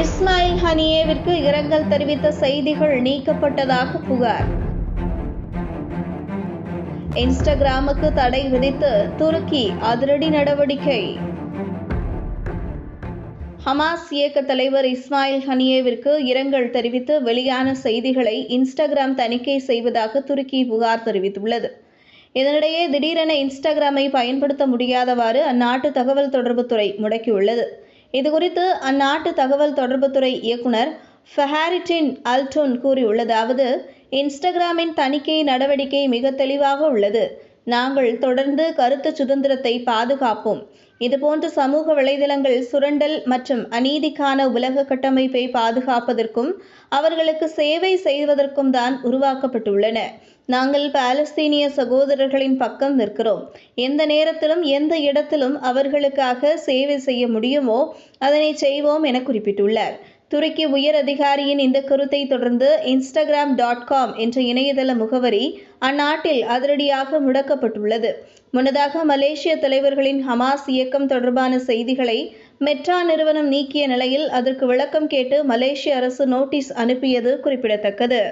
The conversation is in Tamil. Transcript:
இஸ்மாயில் ஹனியேவிற்கு இரங்கல் தெரிவித்த செய்திகள் நீக்கப்பட்டதாக புகார். இன்ஸ்டாகிராமுக்கு தடை விதித்து துருக்கி அதிரடி நடவடிக்கை. ஹமாஸ் இயக்க தலைவர் இஸ்மாயில் ஹனியேவிற்கு இரங்கல் தெரிவித்து வெளியான செய்திகளை இன்ஸ்டாகிராம் தணிக்கை செய்வதாக துருக்கி புகார் தெரிவித்துள்ளது. இதனிடையே திடீரென இன்ஸ்டாகிராமை பயன்படுத்த முடியாதவாறு அந்நாட்டு தகவல் தொடர்புத்துறை முடக்கியுள்ளது. இதுகுறித்து அந்நாட்டு தகவல் தொடர்புத்துறை இயக்குனர் ஃபஹாரிட்டின் அல்டோன் கூறியுள்ளதாவது இன்ஸ்டாகிராமின் தணிக்கை நடவடிக்கை மிக தெளிவாக உள்ளது. நாங்கள் தொடர்ந்து கருத்து சுதந்திரத்தை பாதுகாப்போம். இதுபோன்ற சமூக வலைதளங்கள் சுரண்டல் மற்றும் அநீதிக்கான உலக கட்டமைப்பை பாதுகாப்பதற்கும் அவர்களுக்கு சேவை செய்வதற்கும் தான் உருவாக்கப்பட்டுள்ளன. நாங்கள் பாலஸ்தீனிய சகோதரர்களின் பக்கம் நிற்கிறோம். எந்த நேரத்திலும் எந்த இடத்திலும் அவர்களுக்காக சேவை செய்ய முடியுமோ அதனை செய்வோம் என குறிப்பிட்டுள்ளார். துருக்கி உயர் அதிகாரியின் இந்த கருத்தை தொடர்ந்து இன்ஸ்டாகிராம் டாட் காம் என்ற இணையதள முகவரி அந்நாட்டில் அதிரடியாக முடக்கப்பட்டுள்ளது. முன்னதாக மலேசிய தலைவர்களின் ஹமாஸ் இயக்கம் தொடர்பான செய்திகளை மெட்ரா நிறுவனம் நீக்கிய நிலையில் அதற்கு விளக்கம் கேட்டு மலேசிய அரசு நோட்டீஸ் அனுப்பியது குறிப்பிடத்தக்கது.